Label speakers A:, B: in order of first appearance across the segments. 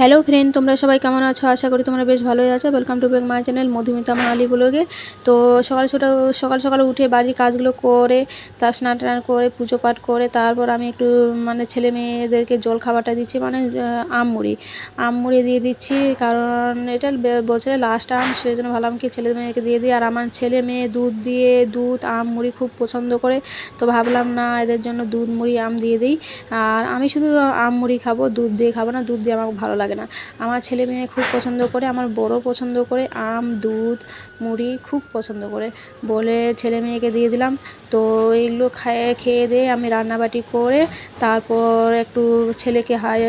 A: Hello friend তোমরা সবাই কেমন আছো? আশা করি তোমরা বেশ ভালোই আছো। Welcome to back my channel Madhumita Mali ব্লগে। তো সকাল ছোটো, সকাল সকাল উঠে বাড়ির কাজগুলো করে, তার স্নান টান করে, পুজো পাঠ করে, তারপর আমি একটু মানে ছেলে মেয়েদেরকে জল খাবারটা দিচ্ছি মানে আম মুড়ি। আম মুড়ি দিয়ে দিচ্ছি, কারণ এটা বে- বছরের লাস্ট আম সেই জন্য ভাবলাম কি ছেলে মেয়েকে দিয়ে দিই। আর আমার ছেলে মেয়ে দুধ দিয়ে, দুধ, আম, মুড়ি খুব পছন্দ করে, তো ভাবলাম না, এদের জন্য দুধ, মুড়ি, আম দিয়ে দিই। আর আমি শুধু আম, মুড়ি খাব, দুধ দিয়ে খাব না, দুধ দিয়ে আমার ভালো লাগে না। আমার ছেলে মেয়ে খুব পছন্দ করে, আমার বড় পছন্দ করে, আম, দুধ, মুড়ি খুব পছন্দ করে। বলে ছেলে মেয়েকে দিয়ে দিলাম, তো এইগুলো খাইয়ে খেয়ে দিয়ে আমি রান্নাবাটি করে তারপর একটু ছেলেকে হাই,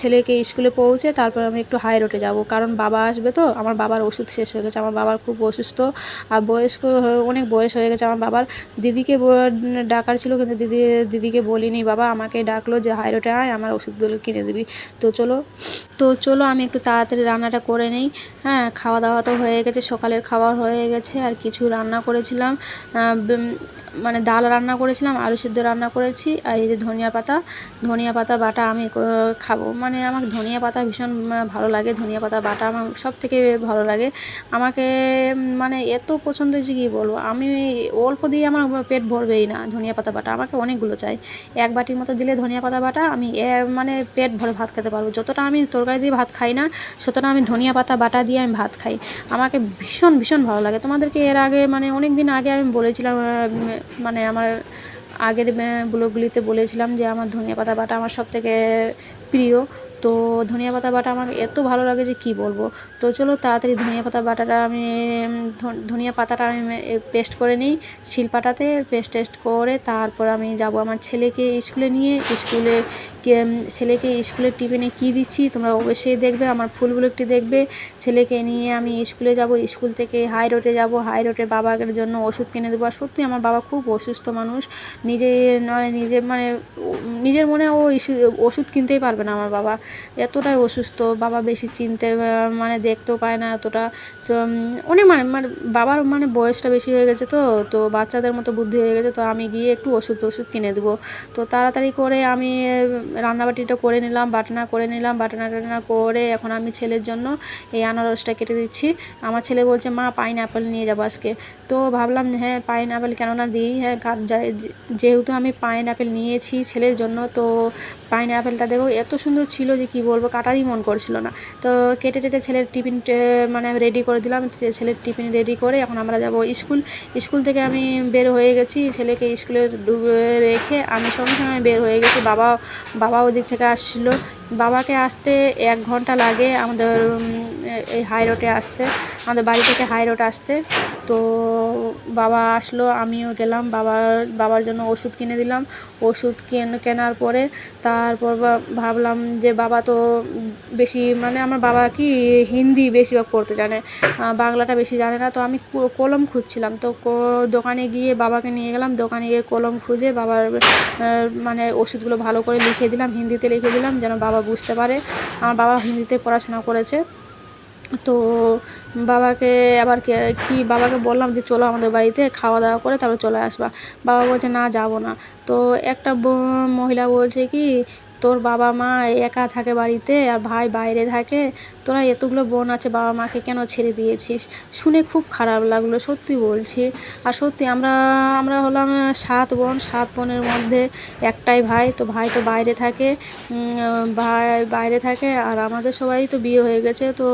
A: ছেলেকে স্কুলে পৌঁছে তারপর আমি একটু হাই রোডে যাব। কারণ বাবা আসবে তো, আমার বাবার ওষুধ শেষ হয়ে গেছে, আমার বাবার খুব অসুস্থ আর বয়স্ক, অনেক বয়স হয়ে গেছে আমার বাবার। দিদিকে ডাকার ছিল কিন্তু দিদি, দিদিকে বলিনি, বাবা আমাকে ডাকলো যে হাই রোডে আয়, আমার ওষুধগুলো কিনে দিবি। তো চলো তো চলো আমি একটু তাড়াতাড়ি রান্নাটা করে নেই। হ্যাঁ খাওয়া দাওয়া তো হয়ে গেছে, সকালের খাবার হয়ে গেছে, আর কিছু রান্না করেছিলাম। মানে ডাল রান্না করেছিলাম, আলু সিদ্ধ রান্না করেছি, আর এই যে ধনিয়া পাতা ধনিয়া পাতা, বাটা আমি খাব। মানে আমার ধনিয়া পাতা ভীষণ ভালো লাগে। ধনিয়া পাতা, বাটা আমার সব থেকে ভালো লাগে। আমাকে মানে এত পছন্দ হয়েছে, কি বলব? আমি অল্প দিয়ে আমার পেট ভরবেই না ধনিয়া পাতা, বাটা। আমাকে অনেকগুলো চাই। এক বাটির মতো দিলে ধনিয়া পাতা, বাটা, আমি মানে পেট ভরে ভাত খেতে পারব। যতটা আমি তরকারি দিয়ে ভাত খাই না। সুতরাং আমি ধনিয়া পাতা, বাটা দিয়ে আমি ভাত খাই। আমাকে ভীষণ ভীষণ ভালো লাগে। তোমাদেরকে এর আগে মানে অনেক দিন আগে আমি বলেছিলাম মানে আমার আগের ব্লগগুলিতে বলেছিলাম যে আমার ধনিয়া পাতা, বাটা আমার সব থেকে প্রিয়। তো ধনিয়া পাতা বাটা আমার এত ভালো লাগে যে কি বলব? তো চলো তাড়াতাড়ি ধনিয়া পাতা বাটাটা আমি ধনিয়া পাতাটা আমি পেস্ট করে নিই শিলপাটাতে পেস্ট টেস্ট করে তারপর আমি যাব আমার ছেলেকে স্কুলে নিয়ে। স্কুলে ছেলেকে স্কুলের টিফিনে কী দিচ্ছি তোমরা অবশ্যই দেখবে, আমার ফুলগুলো ব্লগটি দেখবে। ছেলেকে নিয়ে আমি স্কুলে যাব, স্কুল থেকে হাই রোডে যাব। হাই রোডে বাবার জন্য ওষুধ কিনে দেবো। আর সত্যি আমার বাবা খুব অসুস্থ মানুষ। নিজে মানে নিজে মানে নিজের মনে ও ওষুধ কিনতেই পারবে না আমার বাবা। এতটাই অসুস্থ, বাবা বেশি চিনতে মানে দেখতেও পায় না এতটা। অনেক মানে মানে বাবার মানে বয়সটা বেশি হয়ে গেছে তো তো বাচ্চাদের মতো বুদ্ধি হয়ে গেছে তো আমি গিয়ে একটু ওষুধ ওষুধ কিনে দেবো। তো তাড়াতাড়ি করে আমি রান্নাবাটিটা করে নিলাম, বাটনা করে নিলাম, বাটনা টাটনা করে এখন আমি ছেলের জন্য এই আনারসটা কেটে দিচ্ছি। আমার ছেলে বলছে, মা পাইন অ্যাপেল নিয়ে যাব আজকে। তো ভাবলাম হ্যাঁ পাইন অ্যাপেল কেন না দিই হ্যাঁ যেহেতু আমি পাইন অ্যাপেল নিয়েছি ছেলের জন্য, তো পাইন অ্যাপেলটা দেখো, এত সুন্দর ছিল যে কি বলব, কাটারই মন করছিল না। তো কেটে টেটে ছেলের টিফিন মানে রেডি করে দিলাম। ছেলের টিফিন রেডি করে এখন আমরা যাব স্কুল। স্কুল থেকে আমি বের হয়ে গেছি। ছেলেকে স্কুলে রেখে আমি সঙ্গে সঙ্গে বের হয়ে গেছি। বাবা বাবা ওদিক থেকে আসছিল। বাবাকে আসতে এক ঘণ্টা লাগে আমাদের এই হাই রোডে আসতে, আমাদের বাড়ি থেকে হাই রোড আসতে। তো বাবা আসলো, আমিও গেলাম বাবার বাবার জন্য ওষুধ কিনে দিলাম। ওষুধ কেন, কেনার পরে তারপর ভাবলাম যে বাবা তো বেশি মানে আমার বাবা কি হিন্দি বেশিরভাগ পড়তে জানে বাংলাটা বেশি জানে না। তো আমি কলম খুঁজছিলাম। তো দোকানে গিয়ে বাবাকে নিয়ে গেলাম। দোকানে গিয়ে কলম খুঁজে বাবার মানে ওষুধগুলো ভালো করে লিখে দিলাম, হিন্দিতে লিখে দিলাম, যেন বাবা বুঝতে পারে। আমার বাবা হিন্দিতে পড়াশোনা করেছে। তো বাবাকে আবার কি বাবাকে বললাম যে, চলো আমাদের বাড়িতে খাওয়া দাওয়া করে তারপর চলে আসবা। বাবা বলছে, না, যাব না। তো একটা মহিলা বলছে কি তোর বাবা মা একা থাকে বাড়িতে আর ভাই বাইরে থাকে, তোরা এতগুলো বোন আছে, বাবা মাকে কেন ছেড়ে দিয়েছিস? শুনে খুব খারাপ লাগল, সত্যি বলছি। আর সত্যি আমরা আমরা হলাম সাত বোন, সাত বোনের মধ্যে একটাই ভাই, তো ভাই তো বাইরে থাকে ভাই বাইরে থাকে আর আমাদের সবাই তো বিয়ে হয়ে গেছে, তো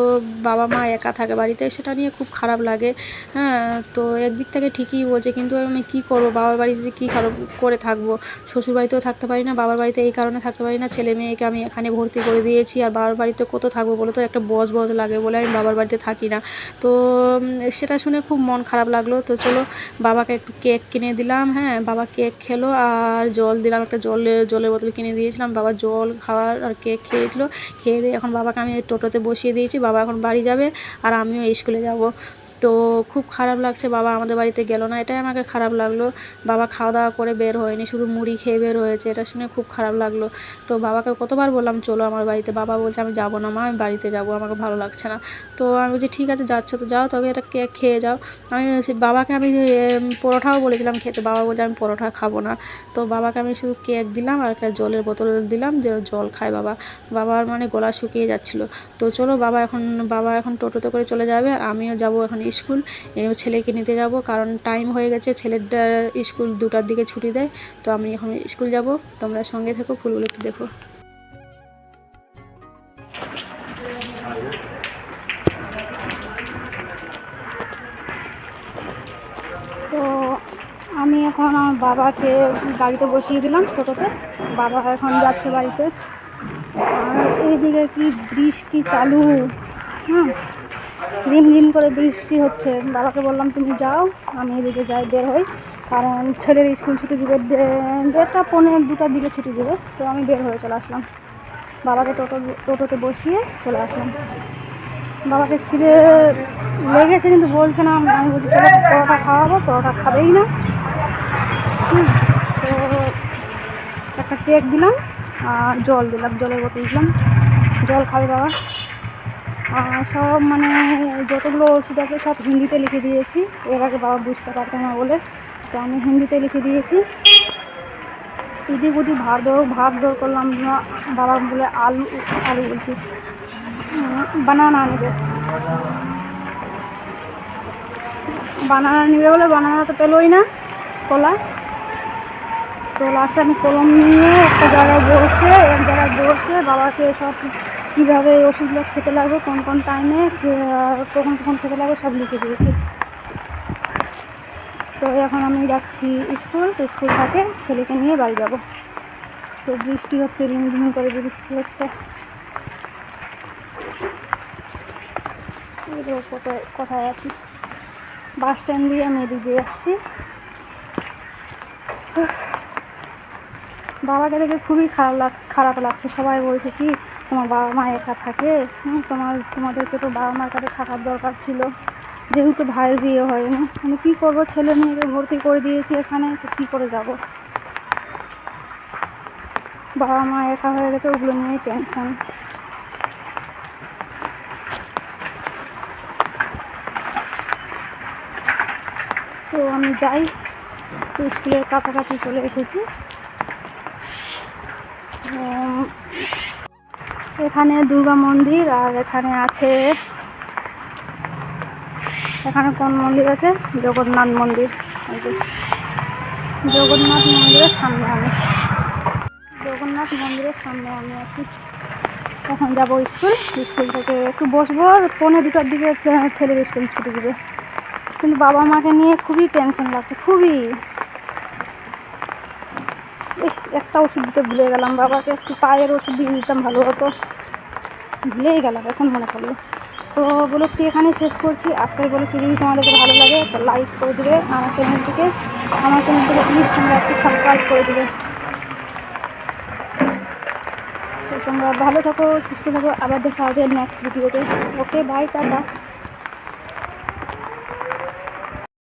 A: বাবা মা একা থাকে বাড়িতে, সেটা নিয়ে খুব খারাপ লাগে। হ্যাঁ তো একদিক থেকে ঠিকই বলছে, কিন্তু আমি কি করব? বাবার বাড়িতে কি করে থাকব? শ্বশুর বাড়িতেও থাকতে পারি না, বাবার বাড়িতে এই কারণে থাকতে পারি না, ছেলে মেয়েকে আমি এখানে ভর্তি করে দিয়েছি। আর বাবার বাড়িতে কত থাকব বলো তো? একটা বজ বজ লাগে বলে আমি বাবার বাড়িতে থাকি না। তো সেটা শুনে খুব মন খারাপ লাগল। তো চলো, বাবাকে একটু কেক কিনে দিলাম হ্যাঁ। বাবা কেক খেলো আর জল দিলাম, একটা জলের জলের বোতল কিনে দিয়েছিলাম। বাবা জল খাওয়ার আর কেক খেয়েছিল। খেয়ে দিয়ে এখন বাবাকে আমি টোটোতে বসিয়ে দিয়েছি। বাবা এখন বাড়ি যাবে আর আমিও স্কুলে যাব। তো খুব খারাপ লাগছে, বাবা আমাদের বাড়িতে গেল না। এটাই আমাকে খারাপ লাগল। বাবা খাওয়া দাওয়া করে বের হয়নি, শুধু মুড়ি খেয়ে বের হয়েছে, এটা শুনে খুব খারাপ লাগল। তো বাবাকে কতবার বললাম, চলো আমার বাড়িতে। বাবা বলছে, আমি যাব না মা, আমি বাড়িতে যাব, আমাকে ভালো লাগছে না। তো আমি বলছি, ঠিক আছে, যাচ্ছ তো, যাও তোকে এটা কেক খেয়ে যাও। আমি বাবাকে আমি পরোটাও বলেছিলাম খেতে, বাবা বলছে, আমি পরোটা খাব না। তো বাবাকে আমি শুধু কেক দিলাম আর একটা জলের বোতল দিলাম, যে জল খায় বাবা। বাবার মানে গলা শুকিয়ে যাচ্ছিল। তো চলো, বাবা এখন বাবা এখন টোটোতে করে চলে যাবে, আমিও যাব এখন স্কুল ছেলেকে নিতে যাব। কারণ টাইম হয়ে গেছে, ছেলের স্কুল দুটার দিকে ছুটি দেয়। তো আমি এখন স্কুল যাব। তোমরা সঙ্গে থেকো, ফুলগুলো একটু দেখো।
B: তো আমি এখন আমার বাবাকে গাড়িতে বসিয়ে দিলাম টোটোতে। বাবা এখন যাচ্ছে বাড়িতে। আর এইদিকে কি বৃষ্টি চালু হুম রিমঝিম করে বৃষ্টি হচ্ছে। বাবাকে বললাম, তুমি যাও, আমি এদিকে যাই, বের হই। কারণ ছেলের স্কুল ছুটি দিবে দেড়টা, পনেরো, দুটার দিকে ছুটি দেবে। তো আমি বের হয়ে চলে আসলাম। বাবাকে টোটো, টোটোতে বসিয়ে চলে আসলাম। বাবাকে খিদে লেগেছে, কিন্তু বলছে না, আমি বলছি চলো পরোটা খাওয়াবো, পরোটা খাবেই না। তো একটা কেক দিলাম, আর জল দিলাম, জলের বোতল দিলাম। জল খাবে বাবা। সব মানে যতগুলো ওষুধ আছে সব হিন্দিতে লিখে দিয়েছি। এর আগে বাবা বুঝতে পারতো না বলে। তো আমি হিন্দিতে লিখে দিয়েছি। এদিক ওদিক ভাগ দৌড় ভাগ দৌড় করলাম বাবা বলে আলু আলু বলছি। বানানা নেবে। বানানা নেবে বলে বানানা তো পেলোই না কলা তো লাস্টে আমি কলম নিয়ে একটা জায়গায় বসে, এক জায়গায় বসে বাবাকে সব কীভাবে এই ওষুধগুলো খেতে লাগবে, কোন কোন টাইমে কখন কখন খেতে লাগবে, সব লিখে দিয়েছি। তো এখন আমি যাচ্ছি স্কুল, তো স্কুল থেকে, ছেলেকে নিয়ে বাড়ি যাব। তো বৃষ্টি হচ্ছে রিমঝিম করে বৃষ্টি হচ্ছে। কোথায় কোথায় আছি? বাস স্ট্যান্ড দিয়ে আমি এদিকে আসছি। বাবাকে দেখে খুবই খারাপ লাগ, খারাপ লাগছে। সবাই বলছে, কি তোমার বাবা মা একা থাকে হুম, তোমার তোমাদেরকে তো বাবা মার কাছে থাকার দরকার ছিল। যেহেতু ভাইয়ের বিয়ে হয়নি আমি কী করব? ছেলে মেয়েকে ভর্তি করে দিয়েছি এখানে তো কী করে যাব? বাবা মা একা হয়ে গেছে ওগুলো নিয়েই টেনশন তো আমি যাই স্কুলের কাছাকাছি চলে এসেছি। এখানে দুর্গা মন্দির আর এখানে আছে, এখানে কোন মন্দির আছে? জগন্নাথ মন্দির। জগন্নাথ মন্দিরের সামনে আমি। জগন্নাথ মন্দিরের সামনে আমি আছি। এখন যাব স্কুল। স্কুল থেকে একটু বসবো পৌনে দুটার দিকে ছেলের স্কুল ছুটি দিবে। কিন্তু বাবা মাকে নিয়ে খুবই টেনশন লাগছে, খুবই। একটা ওষুধ দিতে ভুলে গেলাম, বাবাকে একটু পায়ের ওষুধ দিয়ে দিতাম, ভালো হতো। ভুলেই গেলাম, এখন মনে পড়ল। তো ব্লগটি এখানে শেষ করছি। আজকের ব্লগটি যদি তোমাদেরকে ভালো লাগে, তো লাইক করে দেবে আমার চ্যানেলটিকে আমার চ্যানেলটিকে প্লিজ তোমরা একটু সাবস্ক্রাইব করে দেবে। তোমরা ভালো থাকো, সুস্থ থাকো। আবার দেখা হবে নেক্সট ভিডিওতে ওকে বাই টাটা।